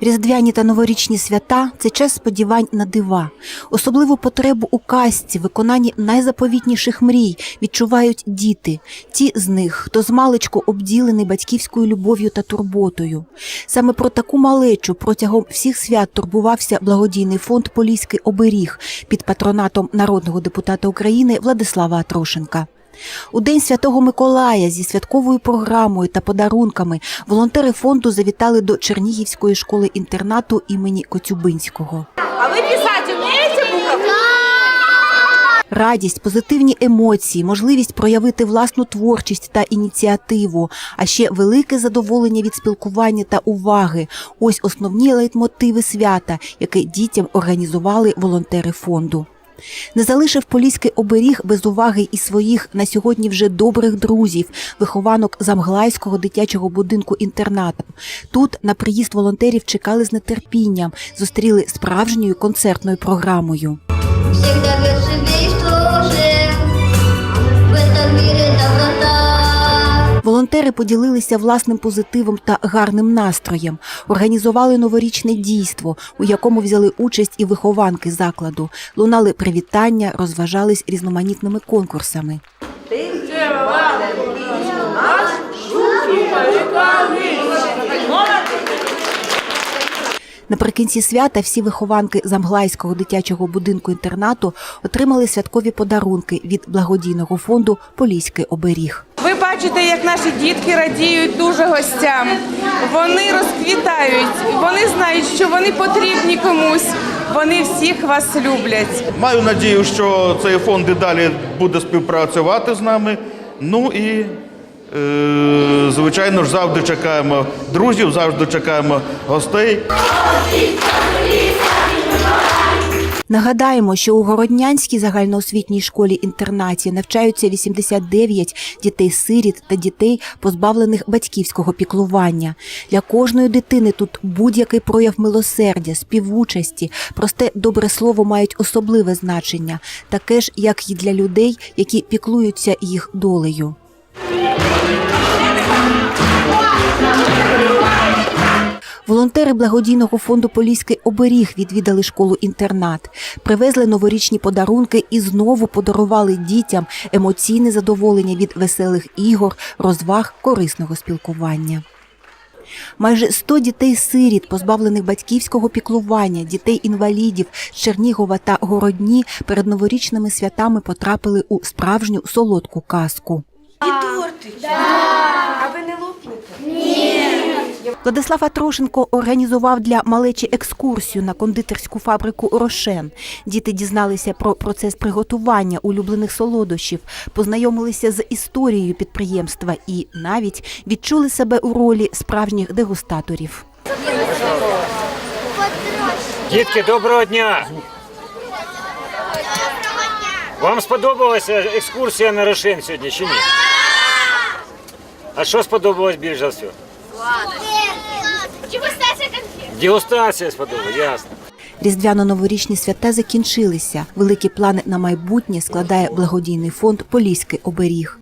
Різдвяні та новорічні свята це час сподівань на дива. Особливу потребу у казці, виконанні найзаповітніших мрій відчувають діти, ті з них, хто змалечку обділений батьківською любов'ю та турботою. Саме про таку малечу протягом всіх свят турбувався благодійний фонд Поліський оберіг під патронатом народного депутата України Владислава Атрошенка. У День Святого Миколая зі святковою програмою та подарунками волонтери фонду завітали до Чернігівської школи інтернату імені Коцюбинського. А вы писать умеете буковку? Радість, позитивні емоції, можливість проявити власну творчість та ініціативу, а ще велике задоволення від спілкування та уваги. Ось основні лейтмотиви свята, яке дітям організували волонтери фонду. Не залишив поліський оберіг без уваги і своїх на сьогодні вже добрих друзів, вихованок Замглайського дитячого будинку інтернату. Тут на приїзд волонтерів чекали з нетерпінням, зустріли справжньою концертною програмою. Волонтери поділилися власним позитивом та гарним настроєм, організували новорічне дійство, у якому взяли участь і вихованки закладу, лунали привітання, розважались різноманітними конкурсами. Наприкінці свята всі вихованки Замглайського дитячого будинку інтернату отримали святкові подарунки від благодійного фонду Поліський оберіг. Бачите, як наші дітки радіють дуже гостям. Вони розквітають, вони знають, що вони потрібні комусь. Вони всіх вас люблять. Маю надію, що цей фонд і далі буде співпрацювати з нами. Ну і, е, звичайно ж, завжди чекаємо друзів, завжди чекаємо гостей. Нагадаємо, що у Городнянській загальноосвітній школі-інтернаті навчаються 89 дітей-сиріт та дітей, позбавлених батьківського піклування. Для кожної дитини тут будь-який прояв милосердя, співучасті, просте добре слово мають особливе значення, таке ж, як і для людей, які піклуються їх долею. Волонтери благодійного фонду Поліський оберіг відвідали школу-інтернат, привезли новорічні подарунки і знову подарували дітям емоційне задоволення від веселих ігор, розваг, корисного спілкування. Майже 100 дітей-сиріт, позбавлених батьківського піклування, дітей-інвалідів з Чернігова та Городні перед новорічними святами потрапили у справжню солодку казку. А ви не лопнете? Владислав Атрошенко організував для малечі екскурсію на кондитерську фабрику Рошен. Діти дізналися про процес приготування улюблених солодощів, познайомилися з історією підприємства і навіть відчули себе у ролі справжніх дегустаторів. Дітки, доброго дня! Вам сподобалася екскурсія на Рошен сьогодні чи ні? А що сподобалось більше за все? Дегустация конфет Дегустація сподобалась, ясно. Різдвяно-новорічні свята закінчилися. Великі плани на майбутнє складає благодійний фонд Поліський оберіг.